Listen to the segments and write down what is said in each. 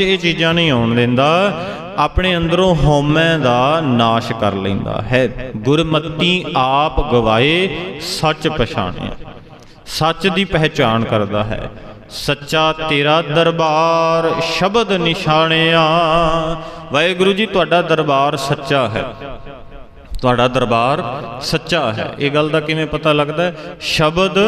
ਇਹ ਚੀਜ਼ਾਂ ਨਹੀਂ ਆਉਣ ਦਿੰਦਾ। ਆਪਣੇ ਅੰਦਰੋਂ ਹਉਮੈ ਦਾ ਨਾਸ਼ ਕਰ ਲੈਂਦਾ ਹੈ। ਗੁਰਮਤੀ ਆਪ ਗਵਾਏ, ਸੱਚ ਪਛਾਣਿਆ। ਸੱਚ ਦੀ ਪਹਿਚਾਣ ਕਰਦਾ ਹੈ। ਸੱਚਾ ਤੇਰਾ ਦਰਬਾਰ ਸ਼ਬਦ ਨਿਸ਼ਾਨਿਆ ਵਾਹਿਗੁਰੂ ਜੀ, ਤੁਹਾਡਾ ਦਰਬਾਰ ਸੱਚਾ ਹੈ। ਤੁਹਾਡਾ ਦਰਬਾਰ ਸੱਚਾ ਹੈ। ਇਹ ਗੱਲ ਦਾ ਕਿਵੇਂ ਪਤਾ ਲੱਗਦਾ ਸ਼ਬਦ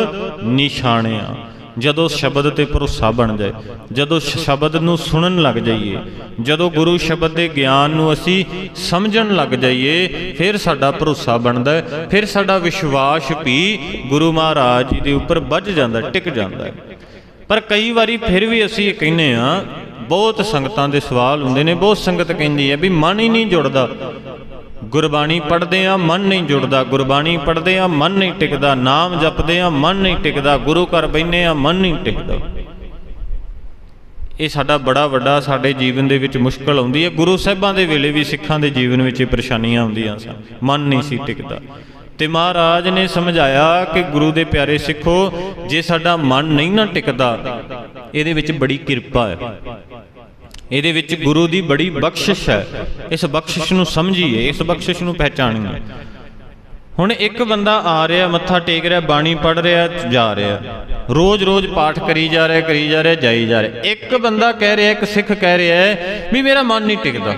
ਨਿਸ਼ਾਨਿਆ ਜਦੋਂ ਸ਼ਬਦ ਤੇ ਭਰੋਸਾ ਬਣ ਜਾਏ ਜਦੋਂ ਸ਼- ਸ਼ਬਦ ਨੂੰ ਸੁਣਨ ਲੱਗ ਜਾਈਏ ਜਦੋਂ ਗੁਰੂ ਸ਼ਬਦ ਦੇ ਗਿਆਨ ਨੂੰ ਅਸੀਂ ਸਮਝਣ ਲੱਗ ਜਾਈਏ ਫਿਰ ਸਾਡਾ ਭਰੋਸਾ ਬਣਦਾ ਫਿਰ ਸਾਡਾ ਵਿਸ਼ਵਾਸ ਵੀ ਗੁਰੂ ਮਹਾਰਾਜ ਜੀ ਦੇ ਉੱਪਰ ਵੱਜ ਜਾਂਦਾ ਹੈ, ਟਿਕ ਜਾਂਦਾ ਪਰ ਕਈ ਵਾਰੀ ਫਿਰ ਵੀ ਅਸੀਂ ਇਹ ਕਹਿੰਦੇ ਆ ਬਹੁਤ ਸੰਗਤਾਂ ਦੇ ਸਵਾਲ ਹੁੰਦੇ ਨੇ ਬਹੁਤ ਸੰਗਤ ਕਹਿੰਦੀ ਹੈ ਵੀ ਮਨ ਹੀ ਨਹੀਂ ਜੁੜਦਾ। ਗੁਰਬਾਣੀ ਪੜ੍ਹਦੇ ਆ ਮਨ ਨਹੀਂ ਜੁੜਦਾ, ਗੁਰਬਾਣੀ ਪੜ੍ਹਦੇ ਆ ਮਨ ਨਹੀਂ ਟਿਕਦਾ, ਨਾਮ ਜਪਦੇ ਆ ਮਨ ਨਹੀਂ ਟਿਕਦਾ, ਗੁਰੂ ਘਰ ਬੈਨੇ ਆ ਮਨ ਨਹੀਂ ਟਿਕਦਾ। ਇਹ ਸਾਡਾ ਬੜਾ ਵੱਡਾ ਸਾਡੇ ਜੀਵਨ ਦੇ ਵਿੱਚ ਮੁਸ਼ਕਲ ਆਉਂਦੀ ਹੈ। ਗੁਰੂ ਸਾਹਿਬਾਂ ਦੇ ਵੇਲੇ ਵੀ ਸਿੱਖਾਂ ਦੇ ਜੀਵਨ ਵਿੱਚ ਇਹ ਪਰੇਸ਼ਾਨੀਆਂ ਆਉਂਦੀਆਂ ਸਨ। ਮਨ ਨਹੀਂ ਸੀ ਟਿਕਦਾ। ਤੇ ਮਹਾਰਾਜ ਨੇ ਸਮਝਾਇਆ ਕਿ ਗੁਰੂ ਦੇ ਪਿਆਰੇ ਸਿੱਖੋ, ਜੇ ਸਾਡਾ ਮਨ ਨਹੀਂ ਨਾ ਟਿਕਦਾ, ਇਹਦੇ ਵਿੱਚ ਬੜੀ ਕਿਰਪਾ ਹੈ। ਇਹਦੇ ਵਿੱਚ ਗੁਰੂ ਦੀ ਬੜੀ ਬਖਸ਼ਿਸ਼ ਹੈ। ਇਸ ਬਖਸ਼ਿਸ਼ ਨੂੰ ਸਮਝੀਏ, ਇਸ ਬਖਸ਼ਿਸ਼ ਨੂੰ ਪਹਿਚਾਣੀਏ। ਹੁਣ ਇੱਕ ਬੰਦਾ ਆ ਰਿਹਾ, ਮੱਥਾ ਟੇਕ ਰਿਹਾ, ਬਾਣੀ ਪੜ ਰਿਹਾ, ਜਾ ਰਿਹਾ। ਰੋਜ਼-ਰੋਜ਼ ਪਾਠ ਕਰੀ ਜਾ ਰਿਹਾ, ਕਰੀ ਜਾ ਰਿਹਾ, ਜਾਈ ਜਾ ਰਿਹਾ। ਇੱਕ ਬੰਦਾ ਕਹਿ ਰਿਹਾ, ਇੱਕ ਸਿੱਖ ਕਹਿ ਰਿਹਾ ਹੈ ਵੀ ਮੇਰਾ ਮਨ ਨਹੀਂ ਟਿਕਦਾ।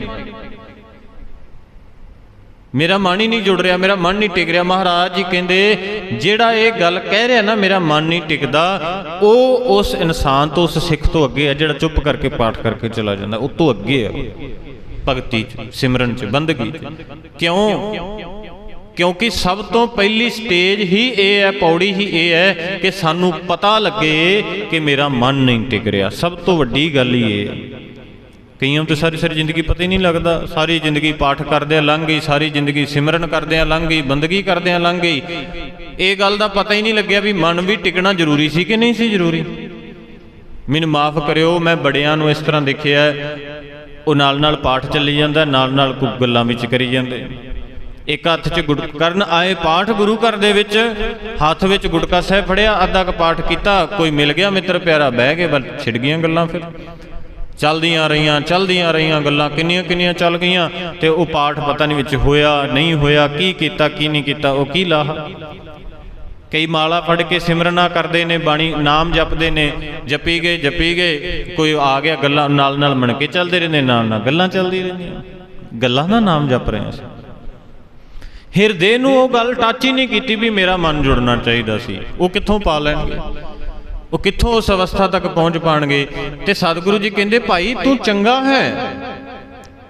ਮੇਰਾ ਮਨ ਹੀ ਨਹੀਂ ਜੁੜ ਰਿਹਾ, ਮੇਰਾ ਮਨ ਨਹੀਂ ਟਿਕ ਰਿਹਾ। ਮਹਾਰਾਜ ਜੀ ਕਹਿੰਦੇ, ਜਿਹੜਾ ਇਹ ਗੱਲ ਕਹਿ ਰਿਹਾ ਨਾ, ਮੇਰਾ ਮਨ ਨਹੀਂ ਟਿਕਦਾ, ਉਹ ਉਸ ਇਨਸਾਨ ਤੋਂ, ਉਸ ਸਿੱਖ ਤੋਂ ਅੱਗੇ ਹੈ ਜਿਹੜਾ ਚੁੱਪ ਕਰਕੇ, ਪਾਠ ਕਰਕੇ ਚਲਾ ਜਾਂਦਾ, ਉਹ ਤੋਂ ਅੱਗੇ ਹੈ ਭਗਤੀ ਚ, ਸਿਮਰਨ ਚ, ਬੰਦਗੀ ਚ। ਕਿਉਂ? ਕਿਉਂਕਿ ਸਭ ਤੋਂ ਪਹਿਲੀ ਸਟੇਜ ਹੀ ਇਹ ਹੈ, ਪੌੜੀ ਹੀ ਇਹ ਹੈ ਕਿ ਸਾਨੂੰ ਪਤਾ ਲੱਗੇ ਕਿ ਮੇਰਾ ਮਨ ਨਹੀਂ ਟਿਕ ਰਿਹਾ। ਸਭ ਤੋਂ ਵੱਡੀ ਗੱਲ ਹੀ ਇਹ ਹੈ। ਕਈਆਂ ਨੂੰ ਤਾਂ ਸਾਰੀ ਸਾਰੀ ਜ਼ਿੰਦਗੀ ਪਤਾ ਹੀ ਨਹੀਂ ਲੱਗਦਾ। ਸਾਰੀ ਜ਼ਿੰਦਗੀ ਪਾਠ ਕਰਦਿਆਂ ਲੰਘ ਗਈ। ਸਾਰੀ ਜ਼ਿੰਦਗੀ ਸਿਮਰਨ ਕਰਦਿਆਂ ਲੰਘ ਗਈ। ਬੰਦਗੀ ਕਰਦਿਆਂ ਲੰਘ ਗਈ। ਇਹ ਗੱਲ ਦਾ ਪਤਾ ਹੀ ਨਹੀਂ ਲੱਗਿਆ ਵੀ ਮਨ ਵੀ ਟਿਕਣਾ ਜ਼ਰੂਰੀ ਸੀ ਕਿ ਨਹੀਂ ਸੀ ਜ਼ਰੂਰੀ। ਮੈਨੂੰ ਮਾਫ ਕਰਿਓ, ਮੈਂ ਬੜਿਆਂ ਨੂੰ ਇਸ ਤਰ੍ਹਾਂ ਦੇਖਿਆ। ਉਹ ਨਾਲ ਨਾਲ ਪਾਠ ਚੱਲੀ ਜਾਂਦਾ ਨਾਲ ਨਾਲ ਕੁ ਗੱਲਾਂ ਵਿੱਚ ਕਰੀ ਜਾਂਦੇ। ਇੱਕ ਹੱਥ 'ਚ ਗੁਟ ਕਰਨ ਆਏ ਪਾਠ ਗੁਰੂ ਘਰ ਦੇ ਵਿੱਚ, ਹੱਥ ਵਿੱਚ ਗੁਟਕਾ ਸਾਹਿਬ ਫੜਿਆ, ਅੱਧਾ ਕ ਪਾਠ ਕੀਤਾ, ਕੋਈ ਮਿਲ ਗਿਆ ਮਿੱਤਰ ਪਿਆਰਾ, ਬਹਿ ਗਏ ਬਲ ਛਿੜ ਗਈਆਂ ਗੱਲਾਂ ਫਿਰ। ਚੱਲਦੀਆਂ ਰਹੀਆਂ ਚੱਲਦੀਆਂ ਰਹੀਆਂ ਗੱਲਾਂ ਕਿੰਨੀਆਂ ਕਿੰਨੀਆਂ ਚੱਲ ਗਈਆਂ ਤੇ ਉਹ ਪਾਠ ਪਤਾ ਨਹੀਂ ਵਿੱਚ ਹੋਇਆ, ਨਹੀਂ ਹੋਇਆ, ਕੀ ਕੀਤਾ, ਕੀ ਨਹੀਂ ਕੀਤਾ, ਉਹ ਕੀ ਲਾਹਾ? ਕਈ ਮਾਲਾ ਫੜ ਕੇ ਸਿਮਰਨਾ ਕਰਦੇ ਨੇ, ਬਾਣੀ ਨਾਮ ਜਪਦੇ ਨੇ, ਜਪੀ ਗਏ ਜਪੀ ਗਏ, ਕੋਈ ਆ ਗਿਆ ਗੱਲਾਂ ਨਾਲ ਨਾਲ ਮਣ ਕੇ ਚੱਲਦੇ ਰਹਿੰਦੇ, ਨਾਲ ਨਾਲ ਗੱਲਾਂ ਚੱਲਦੀ ਰਹਿੰਦੀਆਂ। ਗੱਲਾਂ ਦਾ ਨਾਮ ਜਪ ਰਹੇ ਸੀ ਹਿਰਦੇ ਨੂੰ ਉਹ ਗੱਲ ਟੱਚ ਹੀ ਨਹੀਂ ਕੀਤੀ ਵੀ ਮੇਰਾ ਮਨ ਜੁੜਨਾ ਚਾਹੀਦਾ ਸੀ, ਉਹ ਕਿੱਥੋਂ ਪਾ ਲੈਣਗੇ? ਉਹ ਕਿੱਥੋਂ ਉਸ ਅਵਸਥਾ ਤੱਕ ਪਹੁੰਚ ਪਾਣਗੇ? ਤੇ ਸਤਿਗੁਰੂ ਜੀ ਕਹਿੰਦੇ, ਭਾਈ, ਤੂੰ ਚੰਗਾ ਹੈ।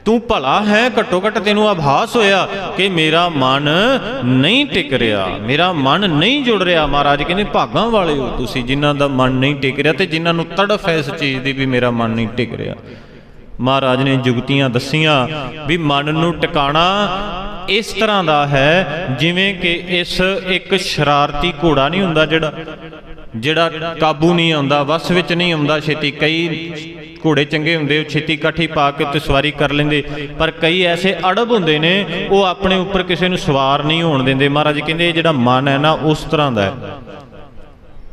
ਤੂੰ ਭਲਾ ਹੈ। ਘੱਟੋ ਘੱਟ ਤੈਨੂੰ ਆਭਾਸ ਹੋਇਆ ਕਿ ਮੇਰਾ ਮਨ ਨਹੀਂ ਟਿਕ ਰਿਹਾ। ਮੇਰਾ ਮਨ ਨਹੀਂ ਜੁੜ ਰਿਹਾ। ਮਹਾਰਾਜ ਕਹਿੰਦੇ, ਭਾਗਾਂ ਵਾਲੇ ਹੋ ਤੁਸੀਂ, ਜਿਨ੍ਹਾਂ ਦਾ ਮਨ ਨਹੀਂ ਟਿਕ ਰਿਹਾ ਤੇ ਜਿਨ੍ਹਾਂ ਨੂੰ ਤੜਫ ਹੈ ਇਸ ਚੀਜ਼ ਦੀ ਵੀ ਮੇਰਾ ਮਨ ਨਹੀਂ ਟਿਕ ਰਿਹਾ। ਮਹਾਰਾਜ ਨੇ ਜੁਗਤੀਆਂ ਦੱਸੀਆਂ ਵੀ ਮਨ ਨੂੰ ਟਿਕਾਣਾ ਇਸ ਤਰ੍ਹਾਂ ਦਾ ਹੈ, ਜਿਵੇਂ ਕਿ ਇਸ ਇੱਕ ਸ਼ਰਾਰਤੀ ਘੋੜਾ ਨਹੀਂ ਹੁੰਦਾ ਜਿਹੜਾ ਜਿਹੜਾ ਕਾਬੂ ਨਹੀਂ ਆਉਂਦਾ, ਵਸ ਵਿੱਚ ਨਹੀਂ ਆਉਂਦਾ ਛੇਤੀ। ਕਈ ਘੋੜੇ ਚੰਗੇ ਹੁੰਦੇ, ਉਹ ਛੇਤੀ ਕਾਠੀ ਪਾ ਕੇ ਤੇ ਸਵਾਰੀ ਕਰ ਲੈਂਦੇ। ਪਰ ਕਈ ਐਸੇ ਅੜਬ ਹੁੰਦੇ ਨੇ, ਉਹ ਆਪਣੇ ਉੱਪਰ ਕਿਸੇ ਨੂੰ ਸਵਾਰ ਨਹੀਂ ਹੋਣ ਦਿੰਦੇ। ਮਹਾਰਾਜ ਕਹਿੰਦੇ, ਇਹ ਜਿਹੜਾ ਮਨ ਹੈ ਨਾ, ਉਸ ਤਰ੍ਹਾਂ ਦਾ ਹੈ।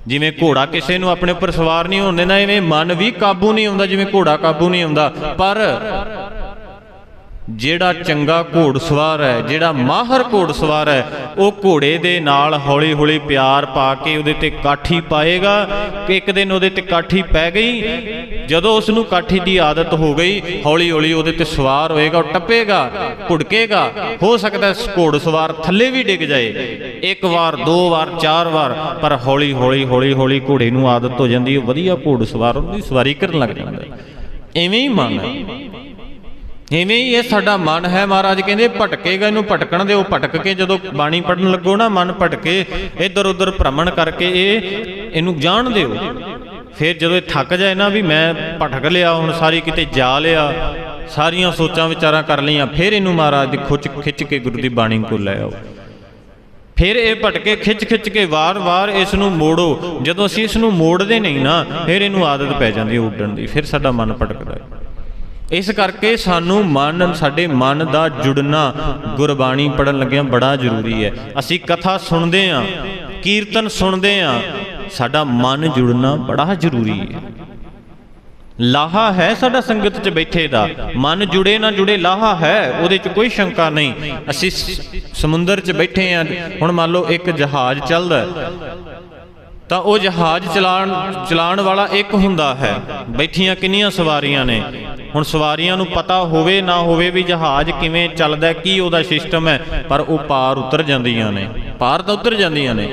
ਜਿਵੇਂ ਘੋੜਾ ਕਿਸੇ ਨੂੰ ਆਪਣੇ ਉੱਪਰ ਸਵਾਰ ਨਹੀਂ ਹੋਣ ਦਿੰਦਾ, ਇਵੇਂ ਮਨ ਵੀ ਕਾਬੂ ਨਹੀਂ ਆਉਂਦਾ, ਜਿਵੇਂ ਘੋੜਾ ਕਾਬੂ ਨਹੀਂ ਆਉਂਦਾ। ਪਰ ਜਿਹੜਾ ਚੰਗਾ ਘੋੜਸਵਾਰ ਹੈ, ਜਿਹੜਾ ਮਾਹਰ ਘੋੜਸਵਾਰ ਹੈ, ਉਹ ਘੋੜੇ ਦੇ ਨਾਲ ਹੌਲੀ-ਹੌਲੀ ਪਿਆਰ ਪਾ ਕੇ ਉਹਦੇ ਤੇ ਕਾਠੀ ਪਾਏਗਾ ਕਿ ਇੱਕ ਦਿਨ ਉਹਦੇ ਤੇ ਕਾਠੀ ਪੈ ਗਈ। ਜਦੋਂ ਉਸ ਨੂੰ ਕਾਠੀ ਦੀ ਆਦਤ ਹੋ ਗਈ, ਹੌਲੀ-ਹੌਲੀ ਉਹਦੇ ਤੇ ਸਵਾਰ ਹੋਏਗਾ, ਉਹ ਟੱਪੇਗਾ ਘੁੜਕੇਗਾ ਹੋ ਸਕਦਾ ਹੈ ਘੋੜਸਵਾਰ ਥੱਲੇ ਵੀ ਡਿੱਗ ਜਾਏ। ਇੱਕ ਵਾਰ, ਦੋ ਵਾਰ, ਚਾਰ ਵਾਰ, ਪਰ ਹੌਲੀ-ਹੌਲੀ ਹੌਲੀ-ਹੌਲੀ ਘੋੜੇ ਨੂੰ ਆਦਤ ਹੋ ਜਾਂਦੀ ਹੈ, ਵਧੀਆ ਘੋੜਸਵਾਰ ਉਹਦੀ ਸਵਾਰੀ ਕਰਨ ਲੱਗ ਜਾਂਦਾ ਹੈ। ਐਵੇਂ ਹੀ ਮਨ ਹੈ। ਇਵੇਂ ਹੀ ਇਹ ਸਾਡਾ ਮਨ ਹੈ ਮਹਾਰਾਜ, ਕਹਿੰਦੇ ਭਟਕੇਗਾ ਇਹਨੂੰ ਭਟਕਣ ਦਿਓ, ਭਟਕ ਕੇ ਜਦੋਂ ਬਾਣੀ ਪੜਨ ਲੱਗੋ ਨਾ, ਮਨ ਭਟਕੇ, ਇੱਧਰ ਉੱਧਰ ਭ੍ਰਮਣ ਕਰਕੇ ਇਹ, ਇਹਨੂੰ ਜਾਣ ਦਿਓ। ਫਿਰ ਜਦੋਂ ਇਹ ਥੱਕ ਜਾਏ ਨਾ ਵੀ ਮੈਂ ਭਟਕ ਲਿਆ, ਹੁਣ ਸਾਰੀ ਕਿਤੇ ਜਾ ਲਿਆ, ਸਾਰੀਆਂ ਸੋਚਾਂ ਵਿਚਾਰਾਂ ਕਰ ਲਈਆਂ, ਫਿਰ ਇਹਨੂੰ ਮਹਾਰਾਜ ਦੀ ਖੁੱਚ ਖਿੱਚ ਕੇ ਗੁਰੂ ਦੀ ਬਾਣੀ ਕੋਲ ਲੈ ਆਓ। ਫਿਰ ਇਹ ਭਟਕੇ ਖਿੱਚ ਖਿੱਚ ਕੇ ਵਾਰ-ਵਾਰ ਇਸ ਨੂੰ ਮੋੜੋ, ਜਦੋਂ ਅਸੀਂ ਇਸ ਨੂੰ ਮੋੜਦੇ ਨਹੀਂ ਨਾ, ਫਿਰ ਇਹਨੂੰ ਆਦਤ ਪੈ ਜਾਂਦੀ ਉੱਡਣ ਦੀ, ਫਿਰ ਸਾਡਾ ਮਨ ਭਟਕਦਾ ਹੈ। ਇਸ ਕਰਕੇ ਸਾਨੂੰ ਮਨ, ਸਾਡੇ ਮਨ ਦਾ ਜੁੜਨਾ ਗੁਰਬਾਣੀ ਪੜਨ ਲੱਗਿਆਂ ਬੜਾ ਜ਼ਰੂਰੀ ਹੈ। ਅਸੀਂ ਕਥਾ ਸੁਣਦੇ ਆਂ ਕੀਰਤਨ ਸੁਣਦੇ ਆਂ ਸਾਡਾ ਮਨ ਜੁੜਨਾ ਬੜਾ ਜ਼ਰੂਰੀ ਹੈ। ਲਾਹਾ ਹੈ ਸਾਡਾ ਸੰਗਤ 'ਚ ਬੈਠੇ ਦਾ। ਮਨ ਜੁੜੇ ਨਾ ਜੁੜੇ ਲਾਹਾ ਹੈ, ਉਹਦੇ 'ਚ ਕੋਈ ਸ਼ੰਕਾ ਨਹੀਂ। ਅਸੀਂ ਸਮੁੰਦਰ 'ਚ ਬੈਠੇ ਆ ਹੁਣ ਮੰਨ ਲਓ ਇੱਕ ਜਹਾਜ਼ ਚੱਲਦਾ ਤਾਂ ਉਹ ਜਹਾਜ਼ ਚਲਾਣ ਚਲਾਉਣ ਵਾਲਾ ਇੱਕ ਹੁੰਦਾ ਹੈ। ਬੈਠੀਆਂ ਕਿੰਨੀਆਂ ਸਵਾਰੀਆਂ ਨੇ? ਹੁਣ ਸਵਾਰੀਆਂ ਨੂੰ ਪਤਾ ਹੋਵੇ ਨਾ ਹੋਵੇ ਵੀ ਜਹਾਜ਼ ਕਿਵੇਂ ਚੱਲਦਾ ਕੀ ਉਹਦਾ ਸਿਸਟਮ ਹੈ, ਪਰ ਉਹ ਪਾਰ ਉਤਰ ਜਾਂਦੀਆਂ ਨੇ, ਪਾਰ ਤਾਂ ਉਤਰ ਜਾਂਦੀਆਂ ਨੇ,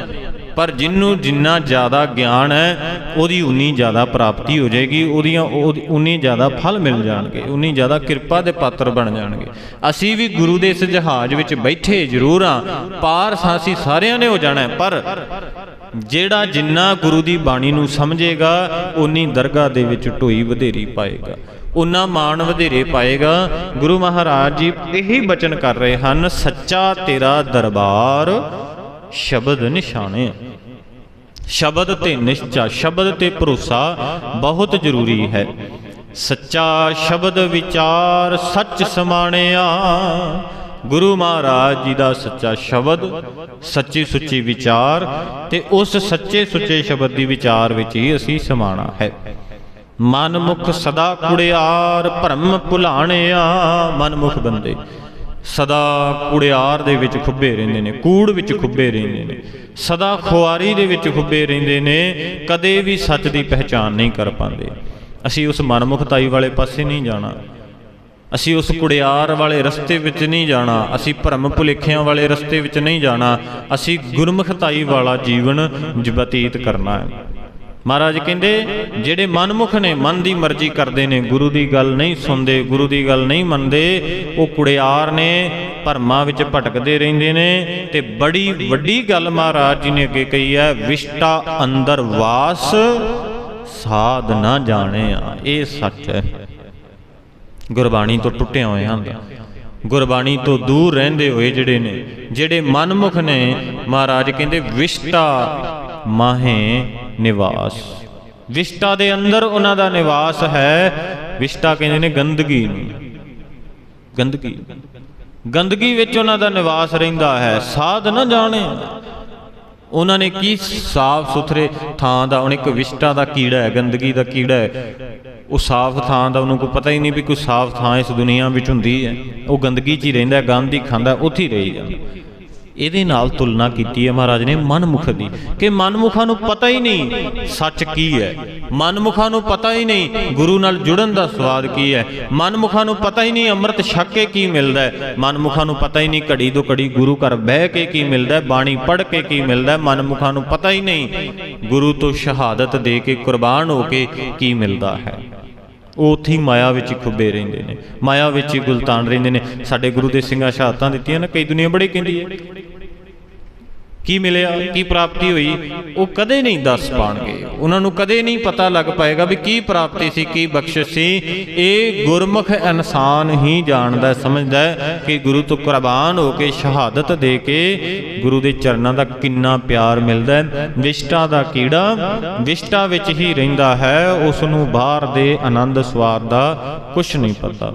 ਪਰ ਜਿੰਨੂੰ ਜਿੰਨਾ ਜ਼ਿਆਦਾ ਗਿਆਨ ਹੈ, ਉਹਦੀ ਉਨੀ ਜ਼ਿਆਦਾ ਪ੍ਰਾਪਤੀ ਹੋ ਜਾਏਗੀ, ਉਹਦੀਆਂ ਉਨੀ ਜ਼ਿਆਦਾ ਫਲ ਮਿਲ ਜਾਣਗੇ, ਉਨੀ ਜ਼ਿਆਦਾ ਕਿਰਪਾ ਦੇ ਪਾਤਰ ਬਣ ਜਾਣਗੇ। ਅਸੀਂ ਵੀ ਗੁਰੂ ਦੇ ਇਸ ਜਹਾਜ਼ ਵਿੱਚ ਬੈਠੇ ਜ਼ਰੂਰ ਹਾਂ, ਪਾਰ ਸਾਸੀ ਸਾਰਿਆਂ ਨੇ ਹੋ ਜਾਣਾ ਪਰ ਜਿਹੜਾ ਜਿੰਨਾ ਗੁਰੂ ਦੀ ਬਾਣੀ ਨੂੰ ਸਮਝੇਗਾ, ਉਨੀ ਦਰਗਾਹ ਦੇ ਵਿੱਚ ਢੋਈ ਵਧੇਰੀ ਪਾਏਗਾ। ਉਨਾ ਮਾਣ ਵਧੇਰੇ ਪਾਏਗਾ। ਗੁਰੂ ਮਹਾਰਾਜ ਜੀ ਇਹੀ ਬਚਨ ਕਰ ਰਹੇ ਹਨ, ਸੱਚਾ ਤੇਰਾ ਦਰਬਾਰ ਸ਼ਬਦ ਨਿਸ਼ਾਨੇ। ਸ਼ਬਦ ਤੇ ਨਿਸ਼ਚਾ, ਸ਼ਬਦ ਤੇ ਭਰੋਸਾ ਬਹੁਤ ਜ਼ਰੂਰੀ ਹੈ। ਸੱਚਾ ਸ਼ਬਦ ਵਿਚਾਰ ਸੱਚ ਸਮਾਣਿਆ। ਗੁਰੂ ਮਹਾਰਾਜ ਜੀ ਦਾ ਸੱਚਾ ਸ਼ਬਦ, ਸੱਚੀ ਸੁੱਚੀ ਵਿਚਾਰ ਤੇ ਉਸ ਸੱਚੇ ਸੁੱਚੇ ਸ਼ਬਦ ਦੀ ਵਿਚਾਰ ਵਿੱਚ ਹੀ ਅਸੀਂ ਸਮਾਣਾ ਹੈ। ਮਨਮੁਖ ਸਦਾ ਕੁੜਿਆਰ ਭਰਮ ਭੁਲਾਣਿਆ। ਮਨਮੁਖ ਬੰਦੇ ਸਦਾ ਕੁੜਿਆਰ ਦੇ ਵਿੱਚ ਖੁੱਬੇ ਰਹਿੰਦੇ ਨੇ, ਕੂੜ ਵਿੱਚ ਖੁੱਬੇ ਰਹਿੰਦੇ ਨੇ, ਸਦਾ ਖੁਆਰੀ ਦੇ ਵਿੱਚ ਖੁੱਬੇ ਰਹਿੰਦੇ ਨੇ, ਕਦੇ ਵੀ ਸੱਚ ਦੀ ਪਹਿਚਾਨ ਨਹੀਂ ਕਰ ਪਾਉਂਦੇ। ਅਸੀਂ ਉਸ ਮਨਮੁਖਤਾਈ ਵਾਲੇ ਪਾਸੇ ਨਹੀਂ ਜਾਣਾ। ਅਸੀਂ ਉਸ ਕੁੜਿਆਰ ਵਾਲੇ ਰਸਤੇ ਵਿੱਚ ਨਹੀਂ ਜਾਣਾ। ਅਸੀਂ ਭਰਮ ਭੁਲੇਖਿਆਂ ਵਾਲੇ ਰਸਤੇ ਵਿੱਚ ਨਹੀਂ ਜਾਣਾ। ਅਸੀਂ ਗੁਰਮੁਖਤਾਈ ਵਾਲਾ ਜੀਵਨ ਜ- ਬਤੀਤ ਕਰਨਾ ਹੈ। ਮਹਾਰਾਜ ਕਹਿੰਦੇ, ਜਿਹੜੇ ਮਨਮੁਖ ਨੇ, ਮਨ ਦੀ ਮਰਜ਼ੀ ਕਰਦੇ ਨੇ, ਗੁਰੂ ਦੀ ਗੱਲ ਨਹੀਂ ਸੁਣਦੇ, ਗੁਰੂ ਦੀ ਗੱਲ ਨਹੀਂ ਮੰਨਦੇ, ਉਹ ਕੁੜਿਆਰ ਨੇ, ਭਰਮਾਂ ਵਿੱਚ ਭਟਕਦੇ ਰਹਿੰਦੇ ਨੇ, ਤੇ ਬੜੀ ਵੱਡੀ ਗੱਲ ਮਹਾਰਾਜ ਜੀ ਨੇ ਅੱਗੇ ਕਹੀ ਹੈ, ਵਿਸ਼ਟਾ ਅੰਦਰ ਵਾਸ, ਸਾਧ ਨਾ ਜਾਣੇ ਆ ਇਹ ਸੱਚ ਹੈ। ਗੁਰਬਾਣੀ ਤੋਂ ਟੁੱਟਿਆ ਹੋਇਆ ਹੁੰਦਾ ਗੁਰਬਾਣੀ ਤੋਂ ਦੂਰ ਰਹਿੰਦੇ ਹੋਏ ਜਿਹੜੇ ਨੇ, ਜਿਹੜੇ ਮਨਮੁਖ ਨੇ, ਮਹਾਰਾਜ ਕਹਿੰਦੇ, ਵਿਸ਼ਟਾ ਮਾਹੇ ਨਿਵਾਸ। ਵਿਸ਼ਟਾ ਦੇ ਅੰਦਰ ਉਹਨਾਂ ਦਾ ਨਿਵਾਸ ਹੈ। ਵਿਸ਼ਟਾ ਕਹਿੰਦੇ ਨੇ ਗੰਦਗੀ ਨੂੰ। ਗੰਦਗੀ। ਗੰਦਗੀ ਵਿੱਚ ਉਹਨਾਂ ਦਾ ਨਿਵਾਸ ਰਹਿੰਦਾ ਹੈ। ਸਾਧ ਨਾ ਜਾਣੇ। ਉਹਨਾਂ ਨੇ ਕੀ ਸਾਫ਼ ਸੁਥਰੇ ਥਾਂ ਦਾ ਹੁਣ ਇੱਕ ਵਿਸ਼ਟਾ ਦਾ ਕੀੜਾ ਹੈ, ਗੰਦਗੀ ਦਾ ਕੀੜਾ ਹੈ। ਉਹ ਸਾਫ਼ ਥਾਂ ਦਾ ਉਹਨੂੰ ਕੋਈ ਪਤਾ ਹੀ ਨਹੀਂ ਵੀ ਕੋਈ ਸਾਫ਼ ਥਾਂ ਇਸ ਦੁਨੀਆ ਵਿੱਚ ਹੁੰਦੀ ਹੈ। ਉਹ ਗੰਦਗੀ 'ਚ ਹੀ ਰਹਿੰਦਾ ਗੰਦ ਹੀ ਖਾਂਦਾ, ਉੱਥੇ ਹੀ ਰਹੀ ਜਾਂਦਾ। ਇਹਦੇ ਨਾਲ ਤੁਲਨਾ ਕੀਤੀ ਹੈ ਮਹਾਰਾਜ ਨੇ ਮਨਮੁਖ ਦੀ, ਕਿ ਮਨਮੁਖਾਂ ਨੂੰ ਪਤਾ ਹੀ ਨਹੀਂ ਸੱਚ ਕੀ ਹੈ। ਮਨਮੁਖਾਂ ਨੂੰ ਪਤਾ ਹੀ ਨਹੀਂ ਗੁਰੂ ਨਾਲ ਜੁੜਨ ਦਾ ਸਵਾਦ ਕੀ ਹੈ। ਮਨਮੁਖਾਂ ਨੂੰ ਪਤਾ ਹੀ ਨਹੀਂ ਅੰਮ੍ਰਿਤ ਛਕ ਕੇ ਕੀ ਮਿਲਦਾ ਹੈ। ਮਨਮੁਖਾਂ ਨੂੰ ਪਤਾ ਹੀ ਨਹੀਂ ਘੜੀ ਤੋਂ ਘੜੀ ਗੁਰੂ ਘਰ ਬਹਿ ਕੇ ਕੀ ਮਿਲਦਾ ਹੈ, ਬਾਣੀ ਪੜ੍ਹ ਕੇ ਕੀ ਮਿਲਦਾ ਹੈ। ਮਨਮੁਖਾਂ ਨੂੰ ਪਤਾ ਹੀ ਨਹੀਂ ਗੁਰੂ ਤੋਂ ਸ਼ਹਾਦਤ ਦੇ ਕੇ ਕੁਰਬਾਨ ਹੋ ਕੇ ਕੀ ਮਿਲਦਾ ਹੈ। ਉਹ ਉੱਥੇ ਹੀ ਮਾਇਆ ਵਿੱਚ ਹੀ ਖੁੱਬੇ ਰਹਿੰਦੇ ਨੇ। ਮਾਇਆ ਵਿੱਚ ਹੀ ਗੁਲਤਾਨ ਰਹਿੰਦੇ ਨੇ। ਸਾਡੇ ਗੁਰੂ ਦੇ ਸਿੰਘਾਂ ਸ਼ਹਾਦਤਾਂ ਦਿੱਤੀਆਂ ਨਾ। ਕਈ ਦੁਨੀਆ ਬੜੀ ਕਹਿੰਦੀ ਹੈ। ਕੀ ਮਿਲਿਆ, ਕੀ ਪ੍ਰਾਪਤੀ ਹੋਈ, ਉਹ ਕਦੇ ਨਹੀਂ ਦੱਸ ਪਾਣਗੇ। ਉਹਨਾਂ ਨੂੰ ਕਦੇ ਨਹੀਂ ਪਤਾ ਲੱਗ ਪਾਏਗਾ ਵੀ ਕੀ ਪ੍ਰਾਪਤੀ ਸੀ, ਕੀ ਬਖਸ਼ਿਸ਼ ਸੀ। ਇਹ ਗੁਰਮੁਖ ਇਨਸਾਨ ਹੀ ਜਾਣਦਾ, ਸਮਝਦਾ ਕਿ ਗੁਰੂ ਤੋਂ ਕੁਰਬਾਨ ਹੋ ਕੇ ਸ਼ਹਾਦਤ ਦੇ ਕੇ ਗੁਰੂ ਦੇ ਚਰਨਾਂ ਦਾ ਕਿੰਨਾ ਪਿਆਰ ਮਿਲਦਾ ਹੈ। ਵਿਸ਼ਟਾ ਦਾ ਕੀੜਾ, ਵਿਸ਼ਟਾ ਵਿੱਚ ਹੀ ਰਹਿੰਦਾ ਹੈ ਉਸ ਨੂੰ ਬਾਹਰ ਦੇ ਆਨੰਦ ਸਵਾਦ ਦਾ ਕੁਝ ਨਹੀਂ ਪਤਾ।